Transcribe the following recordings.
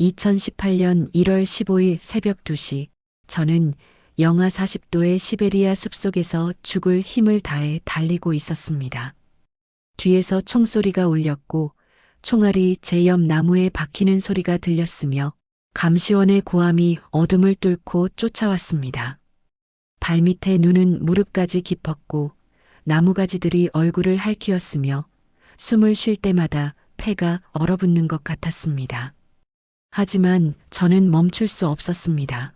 2018년 1월 15일 새벽 2시 저는 영하 40도의 시베리아 숲속에서 죽을 힘을 다해 달리고 있었습니다. 뒤에서 총소리가 울렸고 총알이 제 옆 나무에 박히는 소리가 들렸으며 감시원의 고함이 어둠을 뚫고 쫓아왔습니다. 발밑에 눈은 무릎까지 깊었고 나무가지들이 얼굴을 핥히었으며 숨을 쉴 때마다 폐가 얼어붙는 것 같았습니다. 하지만 저는 멈출 수 없었습니다.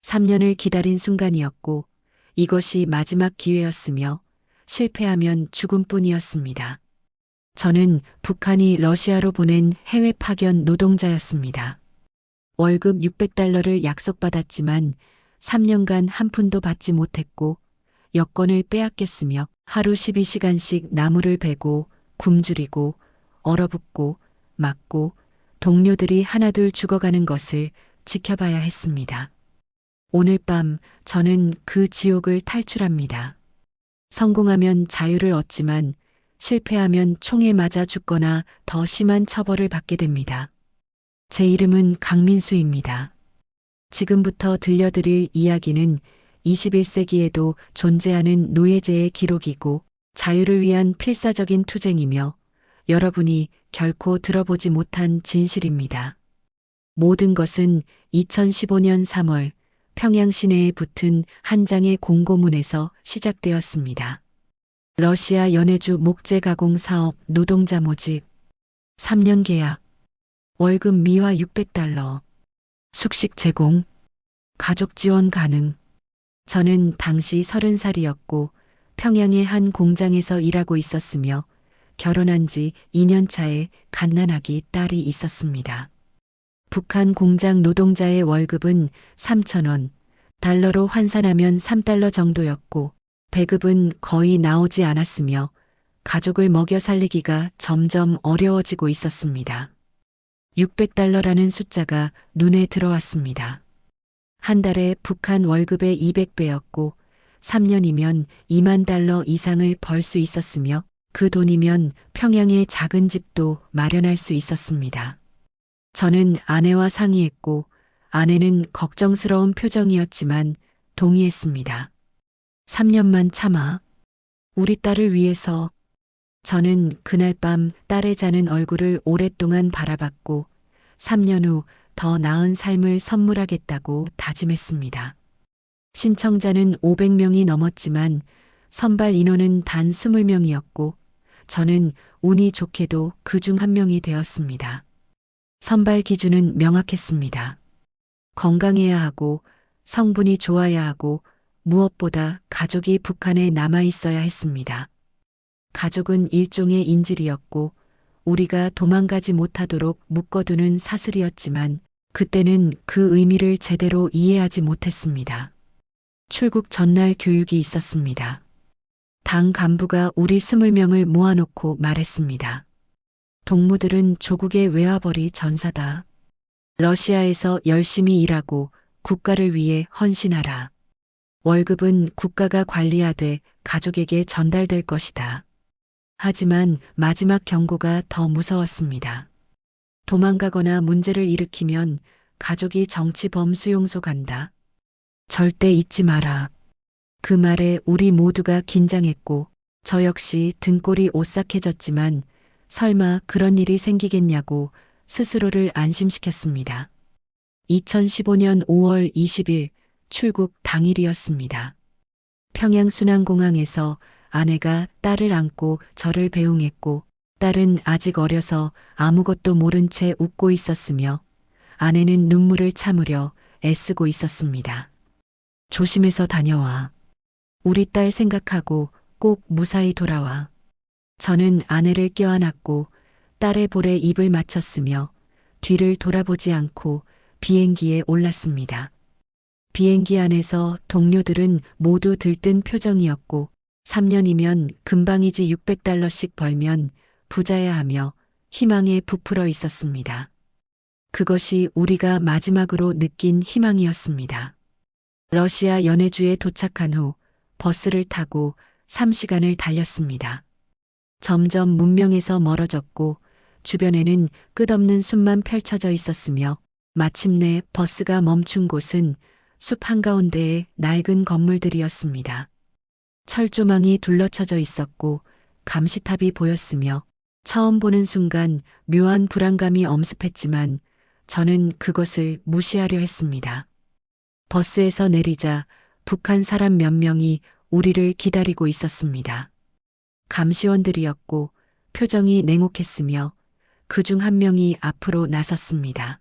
3년을 기다린 순간이었고 이것이 마지막 기회였으며 실패하면 죽음뿐이었습니다. 저는 북한이 러시아로 보낸 해외 파견 노동자였습니다. 월급 600달러를 약속받았지만 3년간 한 푼도 받지 못했고 여권을 빼앗겼으며 하루 12시간씩 나무를 베고 굶주리고 얼어붙고 맞고 동료들이 하나둘 죽어가는 것을 지켜봐야 했습니다. 오늘 밤 저는 그 지옥을 탈출합니다. 성공하면 자유를 얻지만 실패하면 총에 맞아 죽거나 더 심한 처벌을 받게 됩니다. 제 이름은 강민수입니다. 지금부터 들려드릴 이야기는 21세기에도 존재하는 노예제의 기록이고 자유를 위한 필사적인 투쟁이며 여러분이 결코 들어보지 못한 진실입니다. 모든 것은 2015년 3월 평양 시내에 붙은 한 장의 공고문에서 시작되었습니다. 러시아 연해주 목재 가공 사업 노동자 모집. 3년 계약. 월급 미화 600달러. 숙식 제공. 가족 지원 가능. 저는 당시 30살이었고 평양의 한 공장에서 일하고 있었으며 결혼한 지 2년 차에 갓난아기 딸이 있었습니다. 북한 공장 노동자의 월급은 3천원, 달러로 환산하면 3달러 정도였고 배급은 거의 나오지 않았으며 가족을 먹여 살리기가 점점 어려워지고 있었습니다. 600달러라는 숫자가 눈에 들어왔습니다. 한 달에 북한 월급의 200배였고 3년이면 2만 달러 이상을 벌 수 있었으며 그 돈이면 평양의 작은 집도 마련할 수 있었습니다. 저는 아내와 상의했고 아내는 걱정스러운 표정이었지만 동의했습니다. 3년만 참아. 우리 딸을 위해서 저는 그날 밤 딸의 자는 얼굴을 오랫동안 바라봤고 3년 후 더 나은 삶을 선물하겠다고 다짐했습니다. 신청자는 500명이 넘었지만 선발 인원은 단 20명이었고 저는 운이 좋게도 그 중 한 명이 되었습니다. 선발 기준은 명확했습니다. 건강해야 하고 성분이 좋아야 하고 무엇보다 가족이 북한에 남아 있어야 했습니다. 가족은 일종의 인질이었고 우리가 도망가지 못하도록 묶어두는 사슬이었지만 그때는 그 의미를 제대로 이해하지 못했습니다. 출국 전날 교육이 있었습니다. 당 간부가 우리 스물 명을 모아놓고 말했습니다. 동무들은 조국의 외화벌이 전사다. 러시아에서 열심히 일하고 국가를 위해 헌신하라. 월급은 국가가 관리하되 가족에게 전달될 것이다. 하지만 마지막 경고가 더 무서웠습니다. 도망가거나 문제를 일으키면 가족이 정치범 수용소 간다. 절대 잊지 마라. 그 말에 우리 모두가 긴장했고 저 역시 등골이 오싹해졌지만 설마 그런 일이 생기겠냐고 스스로를 안심시켰습니다. 2015년 5월 20일 출국 당일이었습니다. 평양 순환공항에서 아내가 딸을 안고 저를 배웅했고 딸은 아직 어려서 아무것도 모른 채 웃고 있었으며 아내는 눈물을 참으려 애쓰고 있었습니다. 조심해서 다녀와. 우리 딸 생각하고 꼭 무사히 돌아와. 저는 아내를 껴안았고 딸의 볼에 입을 맞췄으며 뒤를 돌아보지 않고 비행기에 올랐습니다. 비행기 안에서 동료들은 모두 들뜬 표정이었고 3년이면 금방이지 600달러씩 벌면 부자야 하며 희망에 부풀어 있었습니다. 그것이 우리가 마지막으로 느낀 희망이었습니다. 러시아 연해주에 도착한 후 버스를 타고 3시간을 달렸습니다. 점점 문명에서 멀어졌고 주변에는 끝없는 숲만 펼쳐져 있었으며 마침내 버스가 멈춘 곳은 숲 한가운데의 낡은 건물들이었습니다. 철조망이 둘러쳐져 있었고 감시탑이 보였으며 처음 보는 순간 묘한 불안감이 엄습했지만 저는 그것을 무시하려 했습니다. 버스에서 내리자 북한 사람 몇 명이 우리를 기다리고 있었습니다. 감시원들이었고 표정이 냉혹했으며 그 중 한 명이 앞으로 나섰습니다.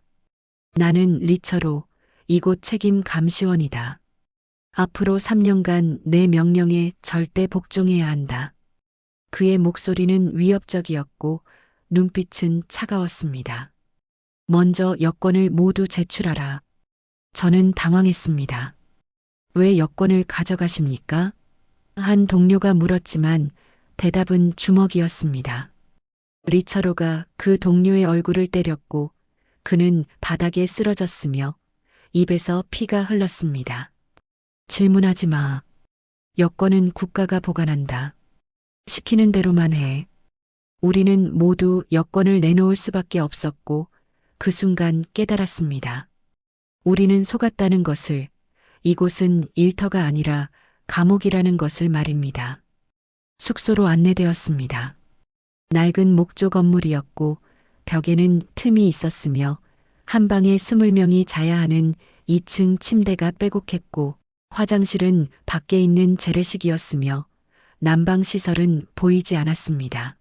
나는 리처로 이곳 책임 감시원이다. 앞으로 3년간 내 명령에 절대 복종해야 한다. 그의 목소리는 위협적이었고 눈빛은 차가웠습니다. 먼저 여권을 모두 제출하라. 저는 당황했습니다. 왜 여권을 가져가십니까? 한 동료가 물었지만 대답은 주먹이었습니다. 리처로가 그 동료의 얼굴을 때렸고 그는 바닥에 쓰러졌으며 입에서 피가 흘렀습니다. 질문하지 마. 여권은 국가가 보관한다. 시키는 대로만 해. 우리는 모두 여권을 내놓을 수밖에 없었고 그 순간 깨달았습니다. 우리는 속았다는 것을 이곳은 일터가 아니라 감옥이라는 것을 말입니다. 숙소로 안내되었습니다. 낡은 목조 건물이었고 벽에는 틈이 있었으며 한 방에 스물 명이 자야 하는 2층 침대가 빼곡했고 화장실은 밖에 있는 재래식이었으며 난방 시설은 보이지 않았습니다.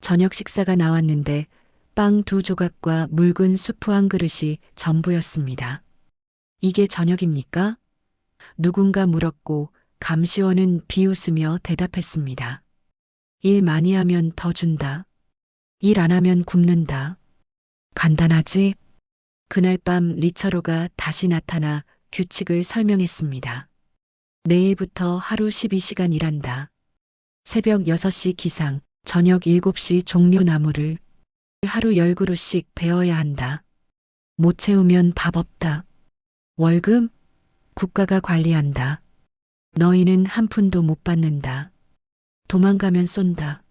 저녁 식사가 나왔는데 빵 두 조각과 묽은 수프 한 그릇이 전부였습니다. 이게 저녁입니까? 누군가 물었고 감시원은 비웃으며 대답했습니다. 일 많이 하면 더 준다. 일 안 하면 굶는다. 간단하지? 그날 밤 리처로가 다시 나타나 규칙을 설명했습니다. 내일부터 하루 12시간 일한다. 새벽 6시 기상, 저녁 7시 종료 나무를 하루 10그루씩 베어야 한다. 못 채우면 밥 없다. 월급? 국가가 관리한다. 너희는 한 푼도 못 받는다. 도망가면 쏜다.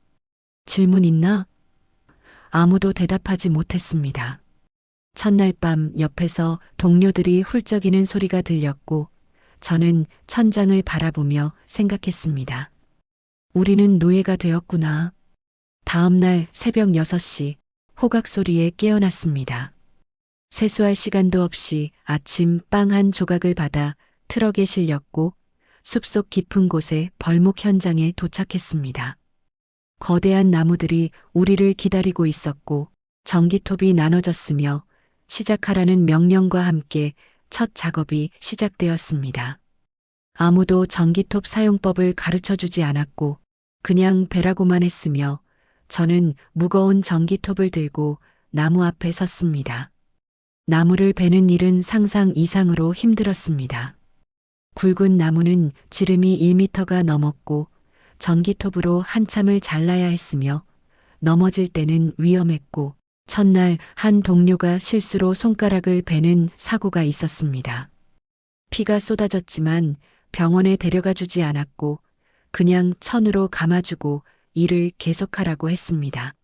질문 있나? 아무도 대답하지 못했습니다. 첫날 밤 옆에서 동료들이 훌쩍이는 소리가 들렸고 저는 천장을 바라보며 생각했습니다. 우리는 노예가 되었구나. 다음 날 새벽 6시 호각 소리에 깨어났습니다. 세수할 시간도 없이 아침 빵 한 조각을 받아 트럭에 실렸고 숲속 깊은 곳에 벌목 현장에 도착했습니다. 거대한 나무들이 우리를 기다리고 있었고 전기톱이 나눠졌으며 시작하라는 명령과 함께 첫 작업이 시작되었습니다. 아무도 전기톱 사용법을 가르쳐 주지 않았고 그냥 베라고만 했으며 저는 무거운 전기톱을 들고 나무 앞에 섰습니다. 나무를 베는 일은 상상 이상으로 힘들었습니다. 굵은 나무는 지름이 1미터가 넘었고 전기톱으로 한참을 잘라야 했으며 넘어질 때는 위험했고 첫날 한 동료가 실수로 손가락을 베는 사고가 있었습니다. 피가 쏟아졌지만 병원에 데려가 주지 않았고 그냥 천으로 감아주고 일을 계속하라고 했습니다.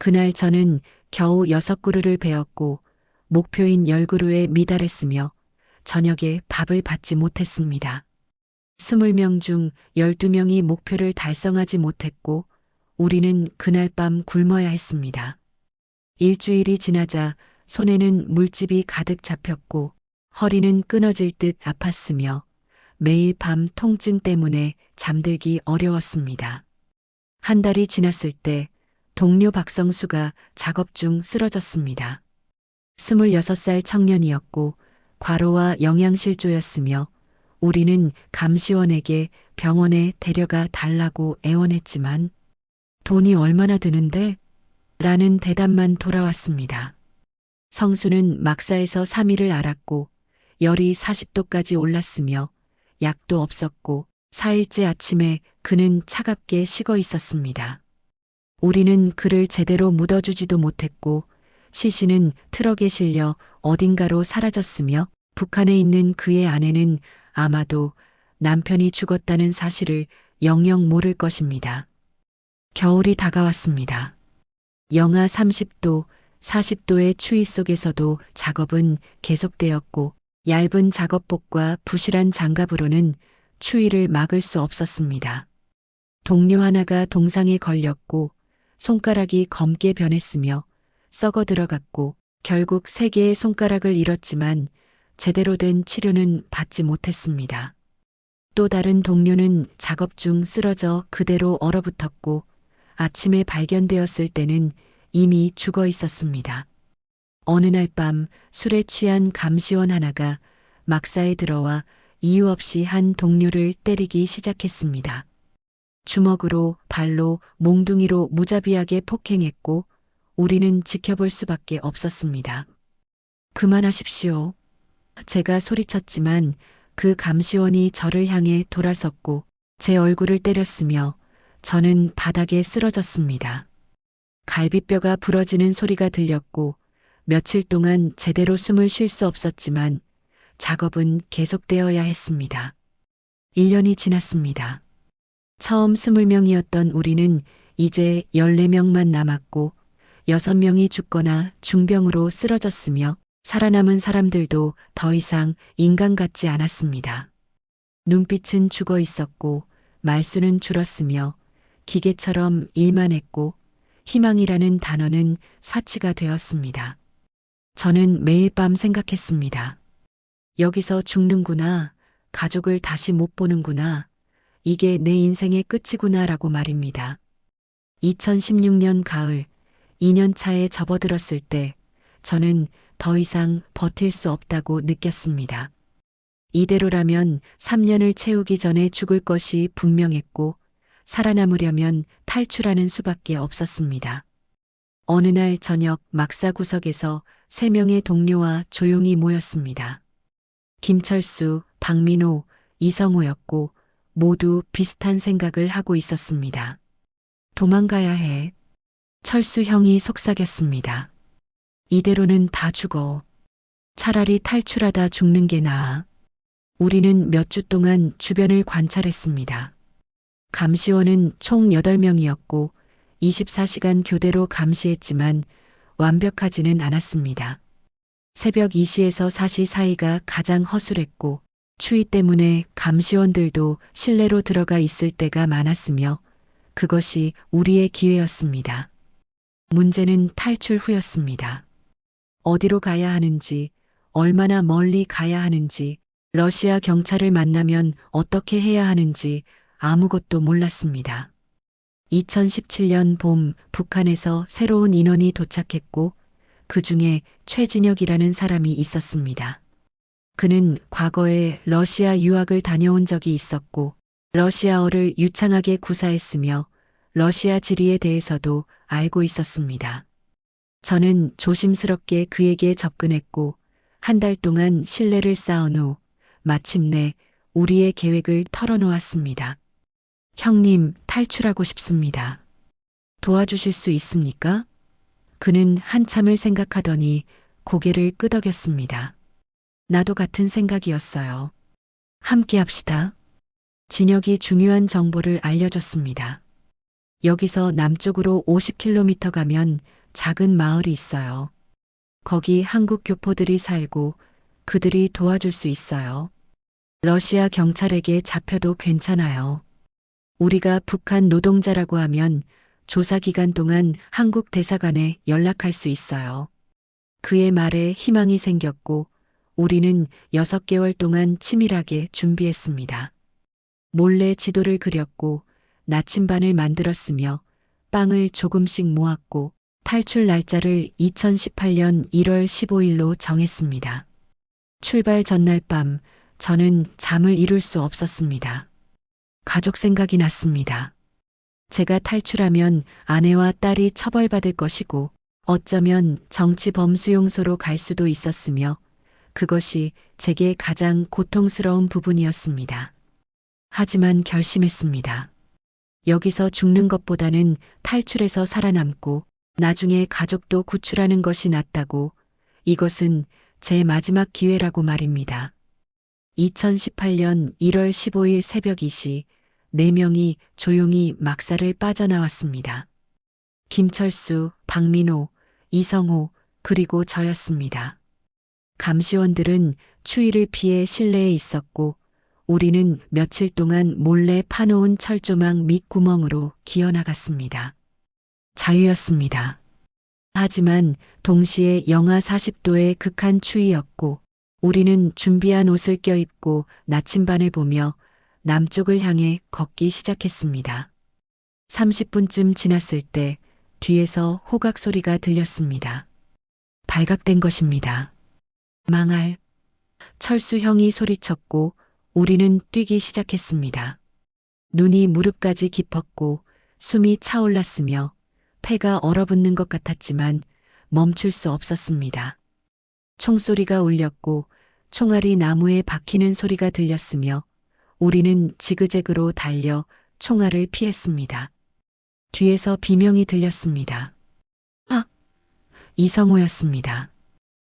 그날 저는 겨우 여섯 그루를 베었고 목표인 열 그루에 미달했으며 저녁에 밥을 받지 못했습니다. 스물 명중 열두 명이 목표를 달성하지 못했고 우리는 그날 밤 굶어야 했습니다. 일주일이 지나자 손에는 물집이 가득 잡혔고 허리는 끊어질 듯 아팠으며 매일 밤 통증 때문에 잠들기 어려웠습니다. 한 달이 지났을 때 동료 박성수가 작업 중 쓰러졌습니다. 26살 청년이었고 과로와 영양실조였으며 우리는 감시원에게 병원에 데려가 달라고 애원했지만 돈이 얼마나 드는데? 라는 대답만 돌아왔습니다. 성수는 막사에서 3일을 앓았고 열이 40도까지 올랐으며 약도 없었고 4일째 아침에 그는 차갑게 식어 있었습니다. 우리는 그를 제대로 묻어주지도 못했고 시신은 트럭에 실려 어딘가로 사라졌으며 북한에 있는 그의 아내는 아마도 남편이 죽었다는 사실을 영영 모를 것입니다. 겨울이 다가왔습니다. 영하 30도, 40도의 추위 속에서도 작업은 계속되었고 얇은 작업복과 부실한 장갑으로는 추위를 막을 수 없었습니다. 동료 하나가 동상에 걸렸고 손가락이 검게 변했으며 썩어 들어갔고 결국 세 개의 손가락을 잃었지만 제대로 된 치료는 받지 못했습니다. 또 다른 동료는 작업 중 쓰러져 그대로 얼어붙었고 아침에 발견되었을 때는 이미 죽어 있었습니다. 어느 날 밤 술에 취한 감시원 하나가 막사에 들어와 이유 없이 한 동료를 때리기 시작했습니다. 주먹으로, 발로, 몽둥이로 무자비하게 폭행했고 우리는 지켜볼 수밖에 없었습니다. 그만하십시오. 제가 소리쳤지만 그 감시원이 저를 향해 돌아섰고 제 얼굴을 때렸으며 저는 바닥에 쓰러졌습니다. 갈비뼈가 부러지는 소리가 들렸고 며칠 동안 제대로 숨을 쉴 수 없었지만 작업은 계속되어야 했습니다. 1년이 지났습니다. 처음 20명이었던 우리는 이제 14명만 남았고 6명이 죽거나 중병으로 쓰러졌으며 살아남은 사람들도 더 이상 인간 같지 않았습니다. 눈빛은 죽어 있었고 말수는 줄었으며 기계처럼 일만 했고 희망이라는 단어는 사치가 되었습니다. 저는 매일 밤 생각했습니다. 여기서 죽는구나. 가족을 다시 못 보는구나. 이게 내 인생의 끝이구나라고 말입니다. 2016년 가을, 2년 차에 접어들었을 때 저는 더 이상 버틸 수 없다고 느꼈습니다. 이대로라면 3년을 채우기 전에 죽을 것이 분명했고 살아남으려면 탈출하는 수밖에 없었습니다. 어느 날 저녁 막사 구석에서 세 명의 동료와 조용히 모였습니다. 김철수, 박민호, 이성호였고 모두 비슷한 생각을 하고 있었습니다. 도망가야 해. 철수 형이 속삭였습니다. 이대로는 다 죽어. 차라리 탈출하다 죽는 게 나아. 우리는 몇 주 동안 주변을 관찰했습니다. 감시원은 총 8명이었고 24시간 교대로 감시했지만 완벽하지는 않았습니다. 새벽 2시에서 4시 사이가 가장 허술했고 추위 때문에 감시원들도 실내로 들어가 있을 때가 많았으며 그것이 우리의 기회였습니다. 문제는 탈출 후였습니다. 어디로 가야 하는지, 얼마나 멀리 가야 하는지, 러시아 경찰을 만나면 어떻게 해야 하는지 아무것도 몰랐습니다. 2017년 봄 북한에서 새로운 인원이 도착했고 그 중에 최진혁이라는 사람이 있었습니다. 그는 과거에 러시아 유학을 다녀온 적이 있었고 러시아어를 유창하게 구사했으며 러시아 지리에 대해서도 알고 있었습니다. 저는 조심스럽게 그에게 접근했고 한 달 동안 신뢰를 쌓은 후 마침내 우리의 계획을 털어놓았습니다. 형님, 탈출하고 싶습니다. 도와주실 수 있습니까? 그는 한참을 생각하더니 고개를 끄덕였습니다. 나도 같은 생각이었어요. 함께 합시다. 진혁이 중요한 정보를 알려줬습니다. 여기서 남쪽으로 50km 가면 작은 마을이 있어요. 거기 한국 교포들이 살고 그들이 도와줄 수 있어요. 러시아 경찰에게 잡혀도 괜찮아요. 우리가 북한 노동자라고 하면 조사 기간 동안 한국 대사관에 연락할 수 있어요. 그의 말에 희망이 생겼고 우리는 6개월 동안 치밀하게 준비했습니다. 몰래 지도를 그렸고 나침반을 만들었으며 빵을 조금씩 모았고 탈출 날짜를 2018년 1월 15일로 정했습니다. 출발 전날 밤 저는 잠을 이룰 수 없었습니다. 가족 생각이 났습니다. 제가 탈출하면 아내와 딸이 처벌받을 것이고 어쩌면 정치 범수용소로 갈 수도 있었으며 그것이 제게 가장 고통스러운 부분이었습니다. 하지만 결심했습니다. 여기서 죽는 것보다는 탈출해서 살아남고 나중에 가족도 구출하는 것이 낫다고 이것은 제 마지막 기회라고 말입니다. 2018년 1월 15일 새벽 2시 4명이 조용히 막사를 빠져나왔습니다. 김철수, 박민호, 이성호, 그리고 저였습니다. 감시원들은 추위를 피해 실내에 있었고 우리는 며칠 동안 몰래 파놓은 철조망 밑구멍으로 기어나갔습니다. 자유였습니다. 하지만 동시에 영하 40도의 극한 추위였고 우리는 준비한 옷을 껴입고 나침반을 보며 남쪽을 향해 걷기 시작했습니다. 30분쯤 지났을 때 뒤에서 호각 소리가 들렸습니다. 발각된 것입니다. 망할. 철수 형이 소리쳤고 우리는 뛰기 시작했습니다. 눈이 무릎까지 깊었고 숨이 차올랐으며 폐가 얼어붙는 것 같았지만 멈출 수 없었습니다. 총소리가 울렸고 총알이 나무에 박히는 소리가 들렸으며 우리는 지그재그로 달려 총알을 피했습니다. 뒤에서 비명이 들렸습니다. 아! 이성호였습니다.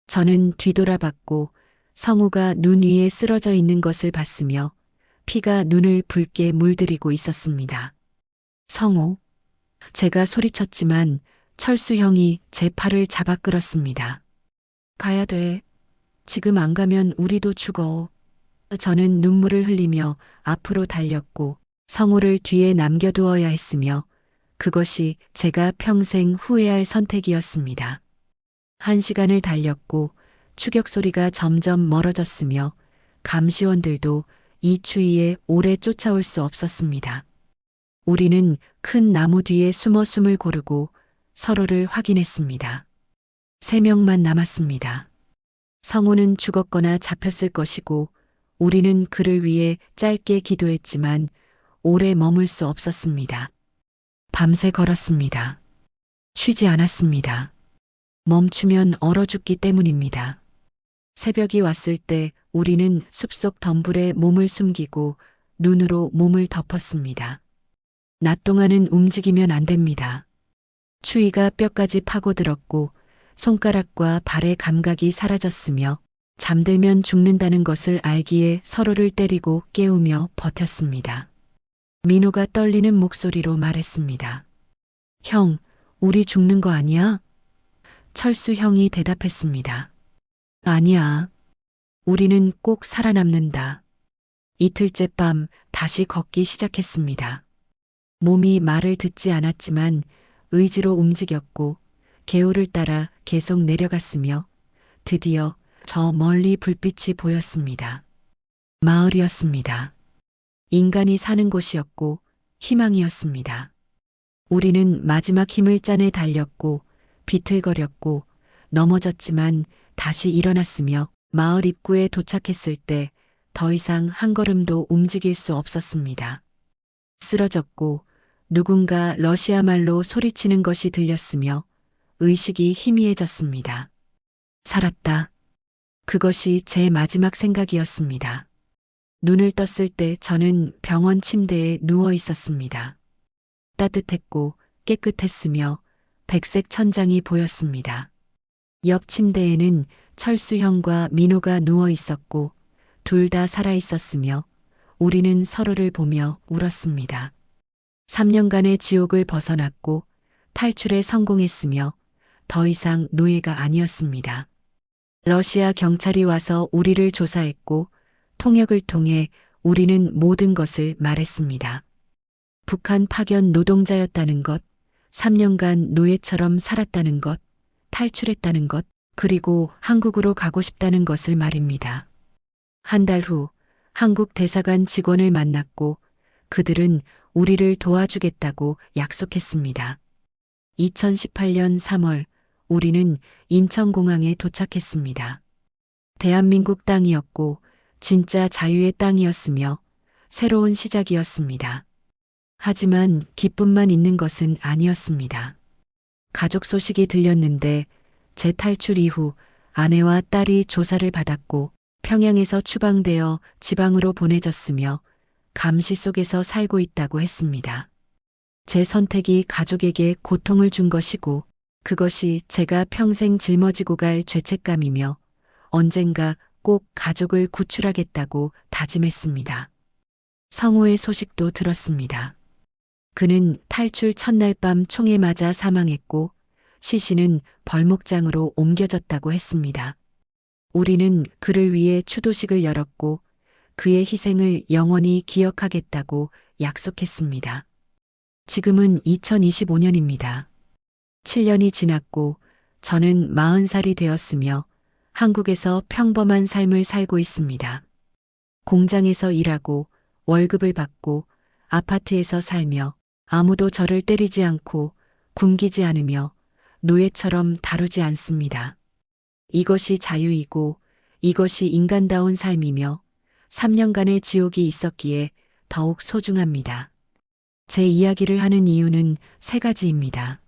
저는 뒤돌아봤고 성우가 눈 위에 쓰러져 있는 것을 봤으며 피가 눈을 붉게 물들이고 있었습니다. 성우. 제가 소리쳤지만 철수 형이 제 팔을 잡아 끌었습니다. 가야 돼. 지금 안 가면 우리도 죽어. 저는 눈물을 흘리며 앞으로 달렸고 성우를 뒤에 남겨두어야 했으며 그것이 제가 평생 후회할 선택이었습니다. 한 시간을 달렸고 추격 소리가 점점 멀어졌으며 감시원들도 이 추위에 오래 쫓아올 수 없었습니다. 우리는 큰 나무 뒤에 숨어 숨을 고르고 서로를 확인했습니다. 세 명만 남았습니다. 성우는 죽었거나 잡혔을 것이고 우리는 그를 위해 짧게 기도했지만 오래 머물 수 없었습니다. 밤새 걸었습니다. 쉬지 않았습니다. 멈추면 얼어 죽기 때문입니다. 새벽이 왔을 때 우리는 숲속 덤불에 몸을 숨기고 눈으로 몸을 덮었습니다. 낮 동안은 움직이면 안 됩니다. 추위가 뼈까지 파고들었고 손가락과 발의 감각이 사라졌으며 잠들면 죽는다는 것을 알기에 서로를 때리고 깨우며 버텼습니다. 민호가 떨리는 목소리로 말했습니다. 형, 우리 죽는 거 아니야? 철수 형이 대답했습니다. 아니야. 우리는 꼭 살아남는다. 이틀째 밤 다시 걷기 시작했습니다. 몸이 말을 듣지 않았지만 의지로 움직였고 개울을 따라 계속 내려갔으며 드디어 저 멀리 불빛이 보였습니다. 마을이었습니다. 인간이 사는 곳이었고 희망이었습니다. 우리는 마지막 힘을 짜내 달렸고 비틀거렸고 넘어졌지만 다시 일어났으며 마을 입구에 도착했을 때 더 이상 한 걸음도 움직일 수 없었습니다. 쓰러졌고 누군가 러시아 말로 소리치는 것이 들렸으며 의식이 희미해졌습니다. 살았다. 그것이 제 마지막 생각이었습니다. 눈을 떴을 때 저는 병원 침대에 누워 있었습니다. 따뜻했고 깨끗했으며 백색 천장이 보였습니다. 옆 침대에는 철수형과 민호가 누워 있었고 둘 다 살아 있었으며 우리는 서로를 보며 울었습니다. 3년간의 지옥을 벗어났고 탈출에 성공했으며 더 이상 노예가 아니었습니다. 러시아 경찰이 와서 우리를 조사했고 통역을 통해 우리는 모든 것을 말했습니다. 북한 파견 노동자였다는 것, 3년간 노예처럼 살았다는 것, 탈출했다는 것, 그리고 한국으로 가고 싶다는 것을 말입니다. 한 달 후 한국 대사관 직원을 만났고 그들은 우리를 도와주겠다고 약속했습니다. 2018년 3월 우리는 인천공항에 도착했습니다. 대한민국 땅이었고 진짜 자유의 땅이었으며 새로운 시작이었습니다. 하지만 기쁨만 있는 것은 아니었습니다. 가족 소식이 들렸는데 제 탈출 이후 아내와 딸이 조사를 받았고 평양에서 추방되어 지방으로 보내졌으며 감시 속에서 살고 있다고 했습니다. 제 선택이 가족에게 고통을 준 것이고 그것이 제가 평생 짊어지고 갈 죄책감이며 언젠가 꼭 가족을 구출하겠다고 다짐했습니다. 성호의 소식도 들었습니다. 그는 탈출 첫날 밤 총에 맞아 사망했고 시신은 벌목장으로 옮겨졌다고 했습니다. 우리는 그를 위해 추도식을 열었고 그의 희생을 영원히 기억하겠다고 약속했습니다. 지금은 2025년입니다. 7년이 지났고 저는 40살이 되었으며 한국에서 평범한 삶을 살고 있습니다. 공장에서 일하고 월급을 받고 아파트에서 살며 아무도 저를 때리지 않고 굶기지 않으며 노예처럼 다루지 않습니다. 이것이 자유이고 이것이 인간다운 삶이며 3년간의 지옥이 있었기에 더욱 소중합니다. 제 이야기를 하는 이유는 세 가지입니다.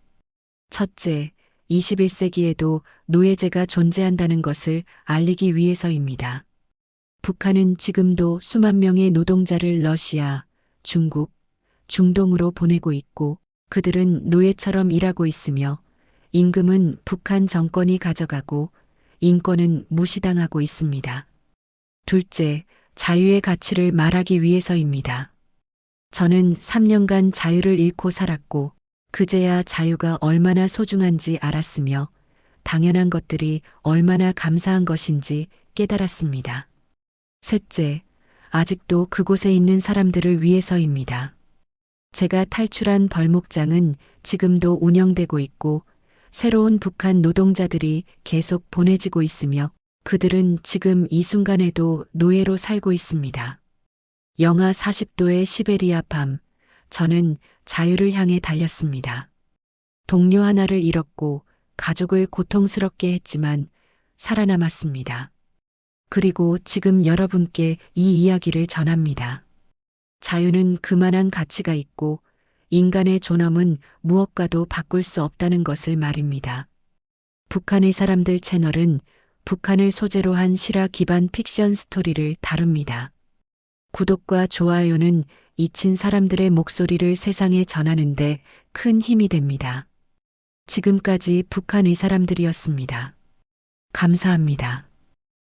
첫째, 21세기에도 노예제가 존재한다는 것을 알리기 위해서입니다. 북한은 지금도 수만 명의 노동자를 러시아, 중국, 중동으로 보내고 있고 그들은 노예처럼 일하고 있으며 임금은 북한 정권이 가져가고 인권은 무시당하고 있습니다. 둘째, 자유의 가치를 말하기 위해서입니다. 저는 3년간 자유를 잃고 살았고 그제야 자유가 얼마나 소중한지 알았으며 당연한 것들이 얼마나 감사한 것인지 깨달았습니다. 셋째, 아직도 그곳에 있는 사람들을 위해서입니다. 제가 탈출한 벌목장은 지금도 운영되고 있고 새로운 북한 노동자들이 계속 보내지고 있으며 그들은 지금 이 순간에도 노예로 살고 있습니다. 영하 40도의 시베리아 밤, 저는 자유를 향해 달렸습니다. 동료 하나를 잃었고 가족을 고통스럽게 했지만 살아남았습니다. 그리고 지금 여러분께 이 이야기를 전합니다. 자유는 그만한 가치가 있고 인간의 존엄은 무엇과도 바꿀 수 없다는 것을 말입니다. 북한의 사람들 채널은 북한을 소재로 한 실화 기반 픽션 스토리를 다룹니다. 구독과 좋아요는 잊힌 사람들의 목소리를 세상에 전하는데 큰 힘이 됩니다. 지금까지 북한의 사람들이었습니다. 감사합니다.